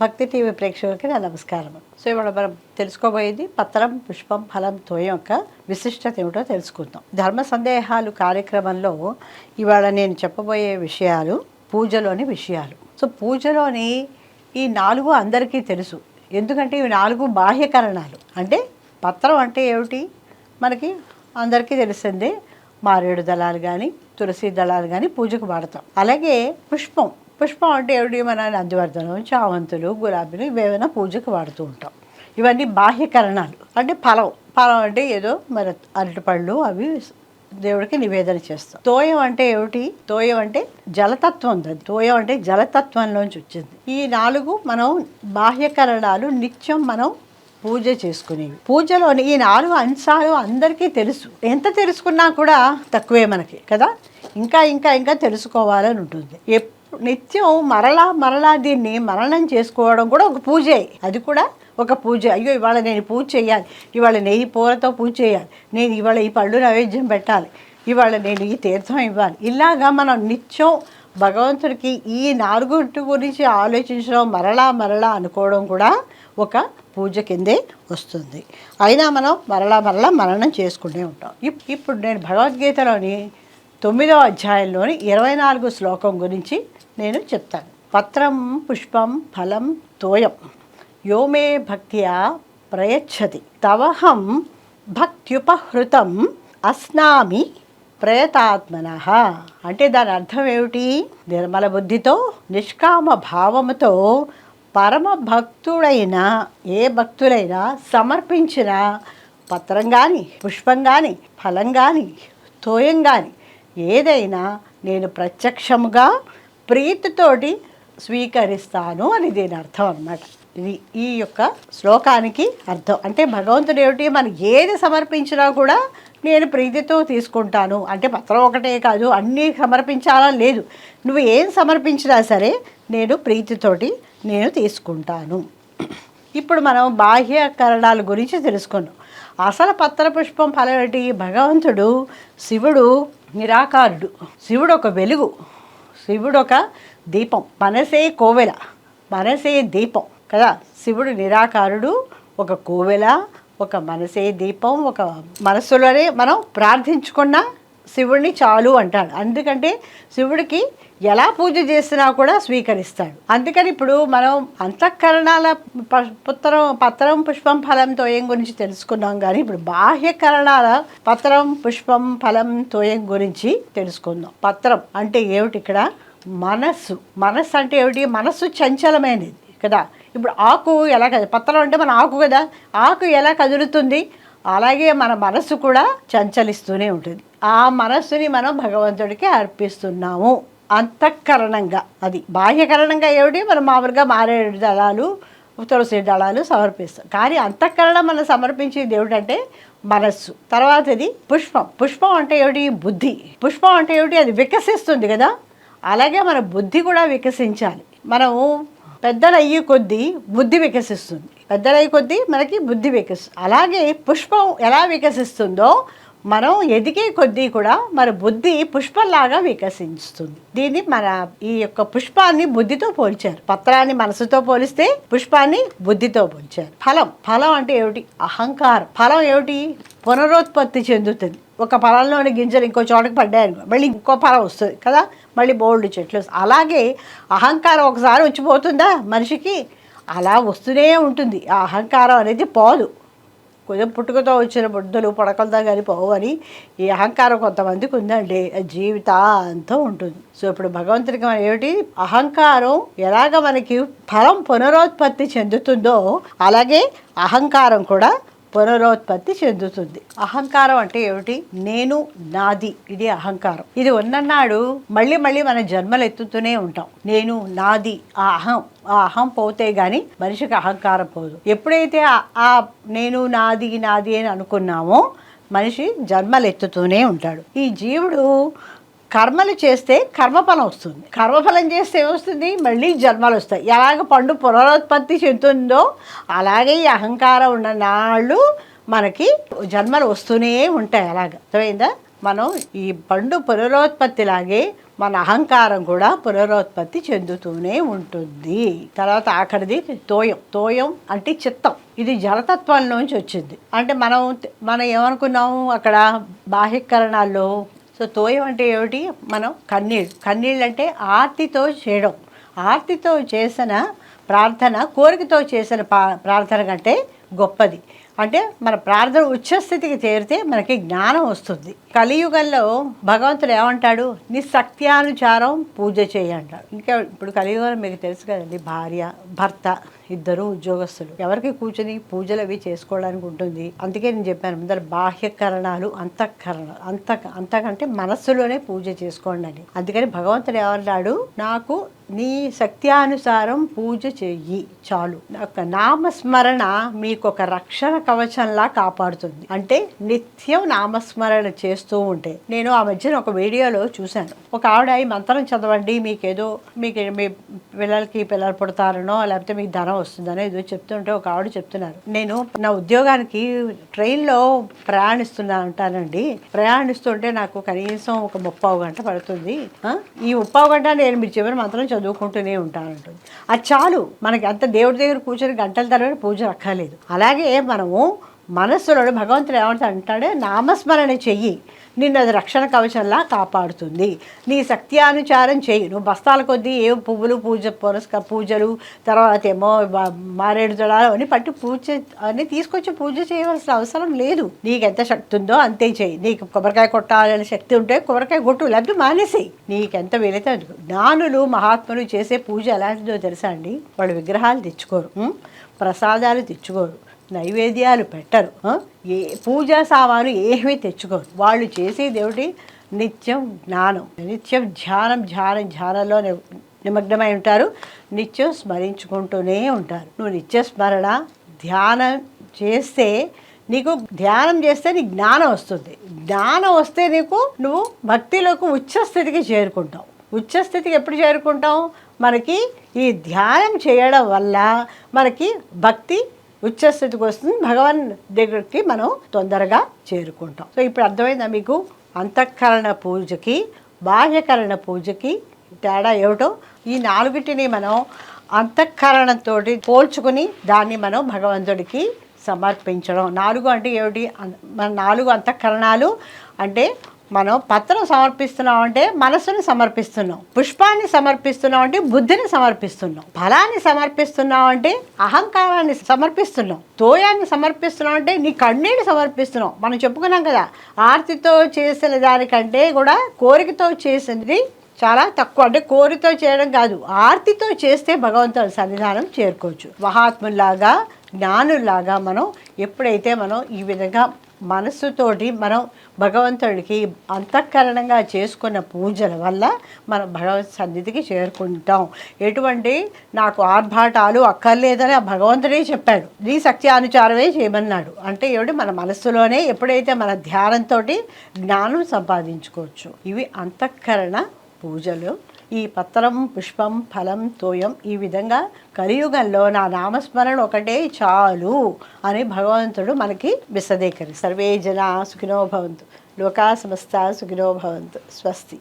భక్తి టీవీ ప్రేక్షకులకి నా నమస్కారం సో ఇవాళ మనం తెలుసుకోబోయేది పత్రం పుష్పం ఫలం తోయ యొక్క విశిష్టత ఏమిటో తెలుసుకుందాం. ధర్మ సందేహాలు కార్యక్రమంలో ఇవాళ నేను చెప్పబోయే విషయాలు పూజలోని విషయాలు. సో పూజలోని ఈ నాలుగు అందరికీ తెలుసు. ఎందుకంటే ఇవి నాలుగు బాహ్యకరణాలు అంటే పత్రం అంటే ఏమిటి? మనకి అందరికీ తెలిసిందే మారేడు దళాలు కానీ తులసి దళాలు కానీ పూజకు వాడతాం. అలాగే పుష్పం. పుష్పం అంటే ఏమిటి మన నందివర్ధనం చామంతులు గులాబీలు ఇవేమైనా పూజకు వాడుతూ ఉంటాం. ఇవన్నీ బాహ్యకరణాలు అంటే ఫలం. ఫలం అంటే ఏదో మన అరటిపళ్ళు అవి దేవుడికి నివేదన చేస్తాం. తోయం అంటే ఏమిటి? తోయం అంటే జలతత్వం తోయం అంటే జలతత్వంలోంచి వచ్చింది. ఈ నాలుగు మనం బాహ్యకరణాలు నిత్యం మనం పూజ చేసుకునేవి. పూజలోని ఈ నాలుగు అంశాలు అందరికీ తెలుసు. ఎంత తెలుసుకున్నా కూడా తక్కువే మనకి కదా? ఇంకా ఇంకా ఇంకా తెలుసుకోవాలని ఉంటుంది. ఎప్- నిత్యం మరలా మరలా దీన్ని మరణం చేసుకోవడం కూడా ఒక పూజే. అది కూడా ఒక పూజ. అయ్యో ఇవాళ నేను పూజ చేయాలి. ఇవాళ నెయ్యి పూలతో పూజ చేయాలి. నేను ఇవాళ ఈ పళ్ళు నైవేద్యం పెట్టాలి. ఇవాళ నేను ఈ తీర్థం ఇవ్వాలి. ఇలాగా మనం నిత్యం భగవంతుడికి ఈ నాలుగుంటి గురించి ఆలోచించడం మరలా మరలా అనుకోవడం కూడా ఒక పూజ కిందే వస్తుంది. అయినా మనం మరలా మరలా మరణం చేసుకుంటూ ఉంటాం. ఇప్- ఇప్పుడు నేను భగవద్గీతలోని తొమ్మిదవ అధ్యాయంలోని ఇరవై నాలుగు శ్లోకం గురించి నేను చెప్తాను. పత్రం పుష్పం ఫలం తోయం. యోమే భక్త్యా ప్రయచ్చతి. తవహం భక్త్యుపహృతం అస్నామి ప్రయతాత్మన. అంటే దాని అర్థం ఏమిటి? నిర్మల బుద్ధితో నిష్కామ భావముతో పరమ భక్తుడైన ఏ భక్తులైనా సమర్పించిన పత్రం కానీ పుష్పం కానీ ఫలం కానీ తోయం కానీ ఏదైనా నేను ప్రత్యక్షముగా ప్రీతితోటి స్వీకరిస్తాను అని దీని అర్థం అన్నమాట. ఇది ఈ యొక్క శ్లోకానికి అర్థం. అంటే భగవంతుడు ఏమిటి? మనం ఏది సమర్పించినా కూడా నేను ప్రీతితో తీసుకుంటాను. అంటే పత్రం ఒకటే కాదు అన్నీ సమర్పించాలా? లేదు. నువ్వు ఏం సమర్పించినా సరే నేను ప్రీతితోటి నేను తీసుకుంటాను. ఇప్పుడు మనం బాహ్య కరణాల గురించి తెలుసుకున్నాం అసలు పత్ర పుష్పం ఫలం ఏంటి? భగవంతుడు శివుడు నిరాకారుడు. శివుడు ఒక వెలుగు. శివుడు ఒక దీపం. మనసే కోవెల. మనసే దీపం. కదా? శివుడు నిరాకారుడు ఒక కోవెల ఒక మనసే దీపం ఒక మనస్సులోనే మనం ప్రార్థించుకున్న శివుడిని చాలు అంటాడు. అందుకంటే శివుడికి ఎలా పూజ చేసినా కూడా స్వీకరిస్తాడు. అందుకని ఇప్పుడు మనం అంతఃకరణాల ప- పుత్రం పత్రం పుష్పం ఫలం తోయం గురించి తెలుసుకున్నాం కానీ ఇప్పుడు బాహ్యకరణాల పత్రం పుష్పం ఫలం తోయం గురించి తెలుసుకుందాం. పత్రం అంటే ఏమిటి ఇక్కడ? మనస్సు. మనస్సు అంటే ఏమిటి? మనస్సు చంచలమైనది కదా. ఇప్పుడు ఆకు ఎలా కద పత్రం అంటే మన ఆకు కదా. ఆకు ఎలా కదులుతుంది? అలాగే మన మనస్సు కూడా చంచలిస్తూనే ఉంటుంది. ఆ మనస్సుని మనం భగవంతుడికి అర్పిస్తున్నాము. అంతఃకరణంగా. అది బాహ్యకరణంగా ఏమిటి? మనం మామూలుగా మారేడు దళాలు తులసి దళాలు సమర్పిస్తాం. కానీ అంతఃకరణ మనం సమర్పించేది ఏమిటంటే మనస్సు. తర్వాత ఇది పుష్పం. పుష్పం అంటే ఏమిటి? బుద్ధి. పుష్పం అంటే ఏమిటి? అది వికసిస్తుంది కదా. అలాగే మన బుద్ధి కూడా వికసించాలి. మనము పెద్దలయ్యే కొద్దీ బుద్ధి వికసిస్తుంది. పెద్దలయ్యే కొద్దీ మనకి బుద్ధి వికసి అలాగే పుష్పం ఎలా వికసిస్తుందో మనం ఎదిగే కొద్దీ కూడా మన బుద్ధి పుష్పంలాగా వికసిస్తుంది దీన్ని మన ఈ యొక్క పుష్పాన్ని బుద్ధితో పోల్చారు. పత్రాన్ని మనసుతో పోలిస్తే పుష్పాన్ని బుద్ధితో పోల్చారు. ఫలం ఫలం అంటే ఏమిటి? అహంకారం. ఫలం ఏమిటి? పునరుత్పత్తి చెందుతుంది. ఒక ఫలంలోని గింజలు ఇంకో చోటకి పడ్డాయనుకో మళ్ళీ ఇంకో ఫలం వస్తుంది కదా? మళ్ళీ బోల్డ్ చెట్లు అలాగే అహంకారం ఒకసారి వచ్చిపోతుందా? మనిషికి అలా వస్తూనే ఉంటుంది. ఆ అహంకారం అనేది పోదు. కొంచెం పుట్టుకతో వచ్చిన బుద్ధులు పడకలతో కానీ పోవని ఈ అహంకారం కొంతమందికి ఉందండి. జీవితాంతం ఉంటుంది. సో ఇప్పుడు భగవంతుడికి మనం ఏమిటి? అహంకారం ఎలాగ మనకి ఫలం పునరుత్పత్తి చెందుతుందో అలాగే అహంకారం కూడా పునరుత్పత్తి చెందుతుంది. అహంకారం అంటే ఏమిటి? నేను నాది. ఇది అహంకారం. ఇది ఉన్ననాడు మళ్ళీ మళ్ళీ మన జన్మలు ఎత్తుతూనే ఉంటాం. నేను నాది. ఆ అహం ఆ అహం పోతే గాని మనిషికి అహంకారం పోదు. ఎప్పుడైతే ఆ- ఆ నేను నాది నాది అని అనుకున్నామో మనిషి జన్మలు ఎత్తుతూనే ఉంటాడు. ఈ జీవుడు కర్మలు చేస్తే కర్మఫలం వస్తుంది. కర్మఫలం చేస్తే ఏమొస్తుంది? మళ్ళీ జన్మలు వస్తాయి. ఎలాగ పండు పునరుత్పత్తి చెందుతుందో అలాగే ఈ అహంకారం ఉన్న నాళ్ళు మనకి జన్మలు వస్తూనే ఉంటాయి అలాగ. అర్థమైందా? మనం ఈ పండు పునరుత్పత్తిలాగే మన అహంకారం కూడా పునరుత్పత్తి చెందుతూనే ఉంటుంది. తర్వాత ఆఖరిది తోయం. తోయం అంటే చిత్తం. ఇది జలతత్వం నుంచి వచ్చింది. అంటే మనం మనం ఏమనుకున్నాము? అక్కడ బాహ్యకరణాల్లో సో తోయం అంటే ఏమిటి? మనం కన్నీళ్ళు. కన్నీళ్ళు అంటే ఆర్తితో చేయడం. ఆర్తితో చేసిన ప్రార్థన కోరికతో చేసిన ప్రార్థన కంటే గొప్పది. అంటే మన ప్రార్థన ఉచ్చస్థితికి చేరితే మనకి జ్ఞానం వస్తుంది. కలియుగంలో భగవంతుడు ఏమంటాడు? నీ సత్యానుచారం పూజ చేయి అంటాడు. ఇంకా ఇప్పుడు కలియుగంలో మీకు తెలుసు కదండి భార్య భర్త ఇద్దరు ఉద్యోగస్తులు. ఎవరికి కూర్చొని పూజలు అవి చేసుకోవడానికి ఉంటుంది? అందుకే నేను చెప్పాను ముందర బాహ్యకరణాలు అంతఃకరణ అంత అంతకంటే మనస్సులోనే పూజ చేసుకోండి అని. అందుకని భగవంతుడు ఏమన్నాడు నాకు నీ సత్యానుసారం పూజ చెయ్యి. చాలు. ఒక నామస్మరణ మీకు ఒక రక్షణ కవచంలా కాపాడుతుంది. అంటే నిత్యం నామస్మరణ చేస్తూ ఉంటే. నేను ఆ మధ్యన ఒక వీడియోలో చూశాను. ఒక ఆవిడ ఈ మంత్రం చదవండి మీకేదో మీకు మీ పిల్లలకి పిల్లలు పుడతారనో లేకపోతే మీకు ధనం వస్తుందనో ఏదో చెప్తుంటే ఒక ఆవిడ చెప్తున్నారు. నేను నా ఉద్యోగానికి ట్రైన్లో ప్రయాణిస్తున్నా అంటానండి. ప్రయాణిస్తుంటే నాకు కనీసం ఒక ముప్పావు గంట పడుతుంది. ఈ ముప్పావు గంట నేను మీరు చివరి మంత్రం చదువుకుంటూనే ఉంటానంటుంది అది చాలు మనకి అంత దేవుడి దగ్గర కూర్చొని గంటల తర్వాత పూజ అక్కర్లేదు. అలాగే మనము మనస్సులో భగవంతుడు ఏమంటాడు అంటాడే నామస్మరణ చెయ్యి. నిన్ను అది రక్షణ కవచంలా కాపాడుతుంది. నీ సత్యానుచారం చేయి నువ్వు బస్తాల కొద్దీ ఏ పువ్వులు పూజ పురస్క పూజలు తర్వాత ఏమో మారేడు దళాలు అని పట్టి పూజ అని తీసుకొచ్చి పూజ చేయవలసిన అవసరం లేదు. నీకు ఎంత శక్తి ఉందో అంతే చెయ్యి. నీకు కొబ్బరికాయ కొట్టాలని శక్తి ఉంటే కొబ్బరికాయ కొట్టు లేకపోతే మానేసేయి. నీకెంత వీలైతే జ్ఞానులు మహాత్ములు చేసే పూజ ఎలాంటిదో తెలుసా అండి? వాళ్ళు విగ్రహాలు తెచ్చుకోరు. ప్రసాదాలు తెచ్చుకోరు. నైవేద్యాలు పెట్టరు ఏ పూజా సామాను ఏమీ తెచ్చుకోరు. వాళ్ళు చేసే దేవుడి నిత్యం జ్ఞానం. నిత్యం ధ్యానం ధ్యానం ధ్యానంలో నిమగ్నమై ఉంటారు. నిత్యం స్మరించుకుంటూనే ఉంటారు. నువ్వు నిత్య స్మరణ ధ్యానం చేస్తే నీకు ధ్యానం చేస్తే నీకు జ్ఞానం వస్తుంది. జ్ఞానం వస్తే నీకు నువ్వు భక్తిలోకి ఉచ్చస్థితికి చేరుకుంటావు. ఉచ్చస్థితికి ఎప్పుడు చేరుకుంటాం మనకి ఈ ధ్యానం చేయడం వల్ల మనకి భక్తి ఉచ్చస్థితికి వస్తుంది. భగవాన్ దగ్గరికి మనం తొందరగా చేరుకుంటాం. సో ఇప్పుడు అర్థమైందా మీకు? అంతఃకరణ పూజకి బాహ్యకరణ పూజకి తేడా ఏమిటో? ఈ నాలుగిటిని మనం అంతఃకరణతో పోల్చుకుని దాన్ని మనం భగవంతుడికి సమర్పించడం. నాలుగు అంటే ఏమిటి? మన నాలుగు అంతఃకరణాలు అంటే మనం పత్రం సమర్పిస్తున్నాం అంటే మనసుని సమర్పిస్తున్నాం. పుష్పాన్ని సమర్పిస్తున్నాం అంటే బుద్ధిని సమర్పిస్తున్నాం. ఫలాన్ని సమర్పిస్తున్నాం అంటే అహంకారాన్ని సమర్పిస్తున్నాం. తోయాన్ని సమర్పిస్తున్నాం అంటే నీ కన్నీళ్ళు సమర్పిస్తున్నాం. మనం చెప్పుకున్నాం కదా ఆర్తితో చేసిన దానికంటే కూడా కోరికతో చేసినది చాలా తక్కువ. అంటే కోరితో చేయడం కాదు ఆర్తితో చేస్తే భగవంతుడు సన్నిధానం చేరుకోవచ్చు. మహాత్ములాగా జ్ఞానుల్లాగా మనం ఎప్పుడైతే మనం ఈ విధంగా మనస్సుతోటి మనం భగవంతుడికి అంతఃకరణంగా చేసుకున్న పూజల వల్ల మనం భగవత్ సన్నిధికి చేరుకుంటాం. ఎటువంటి నాకు ఆర్భాటాలు అక్కర్లేదని ఆ భగవంతుడే చెప్పాడు. నీ శక్తి అనుచారమే చేయమన్నాడు. అంటే ఏమిటి? మన మనస్సులోనే ఎప్పుడైతే మన ధ్యానంతో జ్ఞానం సంపాదించుకోవచ్చు. ఇవి అంతఃకరణ పూజలు. ఈ పత్రం పుష్పం ఫలం తోయం ఈ విధంగా కలియుగంలో నా నామస్మరణ ఒకటే చాలు అని భగవంతుడు మనకి విశదీకరి సర్వే జనా సుఖినో భవంతు. లోకా సమస్త సుఖినో భవంతు. స్వస్తి.